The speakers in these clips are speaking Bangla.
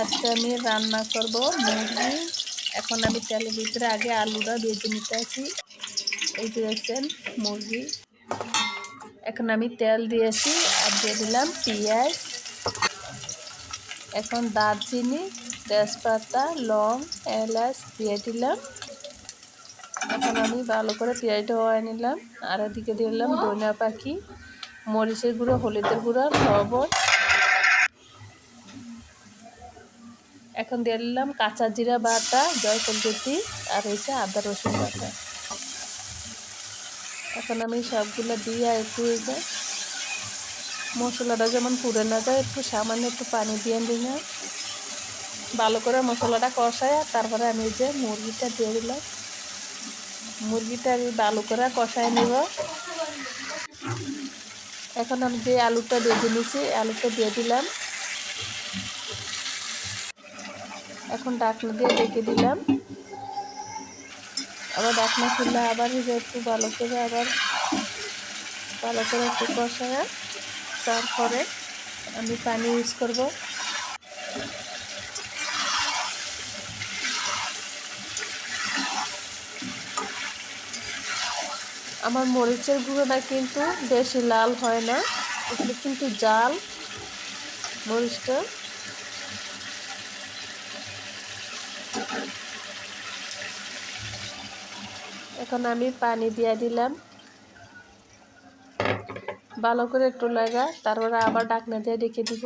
আজকে আমি রান্না করব মুরগি। এখন আমি তেলের ভিতরে আগে আলুটা ভেজে নিতে আছি। এই যে দেখছেন, মুরগি। এখন আমি তেল দিয়েছি আর দিয়ে দিলাম পেঁয়াজ। এখন দারচিনি, তেজপাতা, লং, এলাচ দিয়ে দিলাম। এখন আমি ভালো করে পেঁয়াজটা হয়ে নিলাম। আর এদিকে দিলাম ধনিয়া পাখি, মরিচের গুঁড়ো, হলুদের গুঁড়ো, লবণ। এখন দিয়ে দিলাম কাঁচা জিরা বাটা, জয়ফল গুটি আর হয়েছে আদা রসুন বাটা। এখন আমি সবগুলো দিয়ে একটু মশলাটা যেমন পুড়ে না যায়, একটু সামান্য একটু পানি দিয়ে না ভালো করে মশলাটা কষায় তারপরে আমি যে মুরগিটা দিয়ে দিলাম। মুরগিটা আমি ভালো করে কষায় নেব। এখন আমি যে আলুটা ভেজে নিয়েছি, আলুটা দিয়ে দিলাম। এখন ডাকনা দিয়ে ডেকে দিলাম। আবার ডাকনা খুললে আবার একটু ভালো করে আবার ভালো করে একটু কষায় তারপরে আমি পানি ইউজ করব। আমার মরিচের গুঁড়োটা কিন্তু বেশি লাল হয় না কিন্তু জাল মরিচটা। এখন আমি পানি দিয়ে দিলাম। ভালো করে একটু লাগা, তারপরে আবার ডাকনা দিয়ে ডেকে দিব।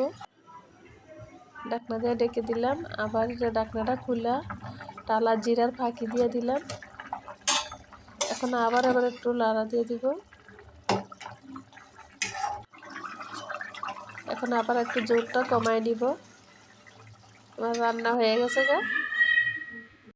ডাকনা দিয়ে ডেকে দিলাম, আবার ডাকনাটা খুলা টালা জিরার ফাঁকি দিয়ে দিলাম। এখন আবার আবার একটু লাড়া দিয়ে দিব। এখন আবার একটু জোরটা কমাই দিব আমার রান্না হয়ে গেছে গা।